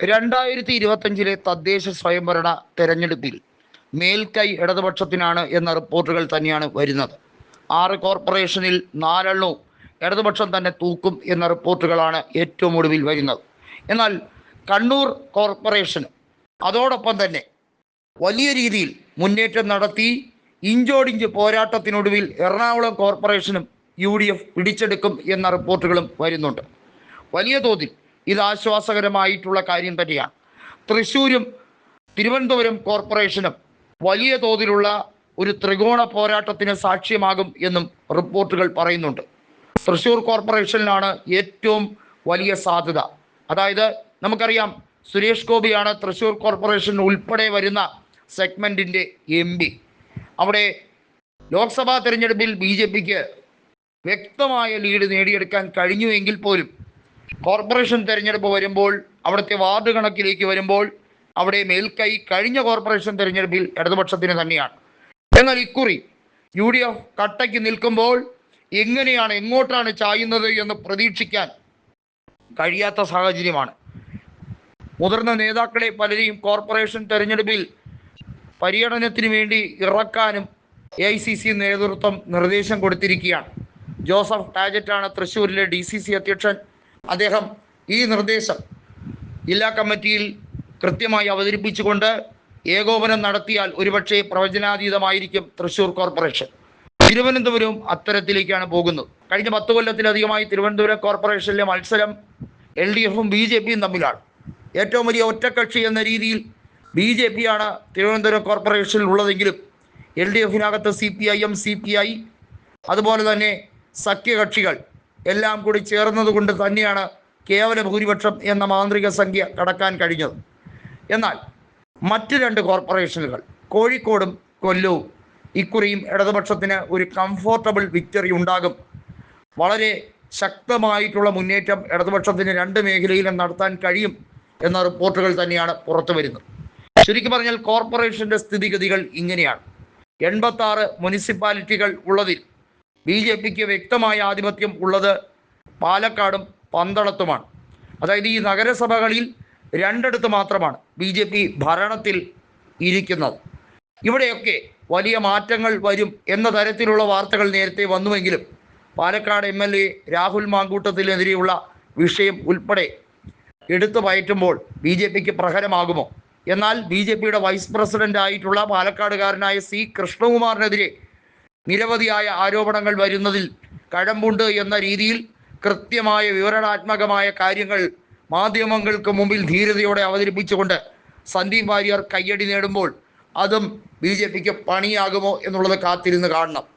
രണ്ടായിരത്തി ഇരുപത്തഞ്ചിലെ തദ്ദേശ സ്വയംഭരണ തെരഞ്ഞെടുപ്പിൽ മേൽക്കൈ ഇടതുപക്ഷത്തിനാണ് എന്ന റിപ്പോർട്ടുകൾ തന്നെയാണ് വരുന്നത്. ആറ് കോർപ്പറേഷനിൽ നാലെണ്ണവും ഇടതുപക്ഷം തന്നെ തൂക്കും എന്ന റിപ്പോർട്ടുകളാണ് ഏറ്റവും ഒടുവിൽ വരുന്നത്. എന്നാൽ കണ്ണൂർ കോർപ്പറേഷൻ അതോടൊപ്പം തന്നെ വലിയ രീതിയിൽ മുന്നേറ്റം നടത്തി ഇഞ്ചോടിഞ്ച് പോരാട്ടത്തിനൊടുവിൽ എറണാകുളം കോർപ്പറേഷനും യു ഡി എഫ് പിടിച്ചെടുക്കും എന്ന റിപ്പോർട്ടുകളും വരുന്നുണ്ട്. വലിയ തോതിൽ ഇത് ആശ്വാസകരമായിട്ടുള്ള കാര്യം തന്നെയാണ്. തൃശ്ശൂരും തിരുവനന്തപുരം കോർപ്പറേഷനും വലിയ തോതിലുള്ള ഒരു ത്രികോണ പോരാട്ടത്തിന് സാക്ഷ്യമാകും എന്നും റിപ്പോർട്ടുകൾ പറയുന്നുണ്ട്. തൃശ്ശൂർ കോർപ്പറേഷനിലാണ് ഏറ്റവും വലിയ സാധ്യത. അതായത് നമുക്കറിയാം സുരേഷ് ഗോപിയാണ് തൃശ്ശൂർ കോർപ്പറേഷൻ ഉൾപ്പെടെ വരുന്ന സെഗ്മെന്റിന്റെ എം പി. അവിടെ ലോക്സഭാ തെരഞ്ഞെടുപ്പിൽ ബി ജെ പിക്ക് വ്യക്തമായ ലീഡ് നേടിയെടുക്കാൻ കഴിഞ്ഞുവെങ്കിൽ പോലും കോർപ്പറേഷൻ തിരഞ്ഞെടുപ്പ് വരുമ്പോൾ അവിടുത്തെ വാർഡ് കണക്കിലേക്ക് വരുമ്പോൾ അവിടെ മേൽക്കൈ കഴിഞ്ഞ കോർപ്പറേഷൻ തിരഞ്ഞെടുപ്പിൽ ഇടതുപക്ഷത്തിന് തന്നെയാണ്. എന്നാൽ ഇക്കുറി യു ഡി എഫ് കട്ടയ്ക്ക് നിൽക്കുമ്പോൾ എങ്ങനെയാണ് എങ്ങോട്ടാണ് ചായുന്നത് എന്ന് പ്രതീക്ഷിക്കാൻ കഴിയാത്ത സാഹചര്യമാണ്. മുതിർന്ന നേതാക്കളെ പലരെയും കോർപ്പറേഷൻ തെരഞ്ഞെടുപ്പിൽ പര്യടനത്തിന് വേണ്ടി ഇറക്കാനും എ ഐ സി സി നേതൃത്വം നിർദ്ദേശം കൊടുത്തിരിക്കുകയാണ്. ജോസഫ് ടാജറ്റാണ് തൃശ്ശൂരിലെ ഡി സി സി അധ്യക്ഷൻ. അദ്ദേഹം ഈ നിർദ്ദേശം ജില്ലാ കമ്മിറ്റിയിൽ കൃത്യമായി അവതരിപ്പിച്ചുകൊണ്ട് ഏകോപനം നടത്തിയാൽ ഒരുപക്ഷെ പ്രവചനാതീതമായിരിക്കും തൃശ്ശൂർ കോർപ്പറേഷൻ. തിരുവനന്തപുരവും അത്തരത്തിലേക്കാണ് പോകുന്നത്. കഴിഞ്ഞ പത്ത് കൊല്ലത്തിലധികമായി തിരുവനന്തപുരം കോർപ്പറേഷനിലെ മത്സരം എൽ ഡി എഫും ബി ജെ പിയും തമ്മിലാണ്. ഏറ്റവും വലിയ ഒറ്റക്കക്ഷി എന്ന രീതിയിൽ ബി ജെ പി ആണ് തിരുവനന്തപുരം കോർപ്പറേഷനിൽ ഉള്ളതെങ്കിലും L D എഫിനകത്ത് C P I M C P I അതുപോലെ തന്നെ സഖ്യകക്ഷികൾ എല്ലാം കൂടി ചേർന്നതുകൊണ്ട് തന്നെയാണ് കേവല ഭൂരിപക്ഷം എന്ന മാന്ത്രിക സംഖ്യ കടക്കാൻ കഴിഞ്ഞത്. എന്നാൽ മറ്റ് രണ്ട് കോർപ്പറേഷനുകൾ കോഴിക്കോടും കൊല്ലവും ഇക്കുറിയും ഇടതുപക്ഷത്തിന് ഒരു കംഫോർട്ടബിൾ വിക്ടറി ഉണ്ടാകും. വളരെ ശക്തമായിട്ടുള്ള മുന്നേറ്റം ഇടതുപക്ഷത്തിന് രണ്ട് മേഖലയിലും നടത്താൻ കഴിയും എന്ന റിപ്പോർട്ടുകൾ തന്നെയാണ് പുറത്തു വരുന്നത്. ചുരുക്കി പറഞ്ഞാൽ കോർപ്പറേഷന്റെ സ്ഥിതിഗതികൾ ഇങ്ങനെയാണ്. എൺപത്തി മുനിസിപ്പാലിറ്റികൾ ഉള്ളതിൽ ബി ജെ പിക്ക് വ്യക്തമായ ആധിപത്യം ഉള്ളത് പാലക്കാടും പന്തളത്തുമാണ്. അതായത് ഈ നഗരസഭകളിൽ രണ്ടിടത്ത് മാത്രമാണ് ബി ജെ പി ഭരണത്തിൽ ഇരിക്കുന്നത്. ഇവിടെയൊക്കെ വലിയ മാറ്റങ്ങൾ വരും എന്ന തരത്തിലുള്ള വാർത്തകൾ നേരത്തെ വന്നുവെങ്കിലും Palakkad M L A Rahul മാങ്കൂട്ടത്തിനെതിരെയുള്ള വിഷയം ഉൾപ്പെടെ എടുത്തു പയറ്റുമ്പോൾ ബി ജെ പിക്ക് പ്രഹരമാകുമോ? എന്നാൽ ബി ജെ പിയുടെ വൈസ് പ്രസിഡന്റ് ആയിട്ടുള്ള പാലക്കാടുകാരനായ സി കൃഷ്ണകുമാറിനെതിരെ നിരവധിയായ ആരോപണങ്ങൾ വരുന്നതിൽ കഴമ്പുണ്ട് എന്ന രീതിയിൽ കൃത്യമായ വിവരണാത്മകമായ കാര്യങ്ങൾ മാധ്യമങ്ങൾക്ക് മുമ്പിൽ ധീരതയോടെ അവതരിപ്പിച്ചുകൊണ്ട് സന്ദീപ് വാര്യർ കയ്യടി നേടുമ്പോൾ അതും ബി ജെ പിക്ക് പണിയാകുമോ എന്നുള്ളത് കാത്തിരുന്ന് കാണണം.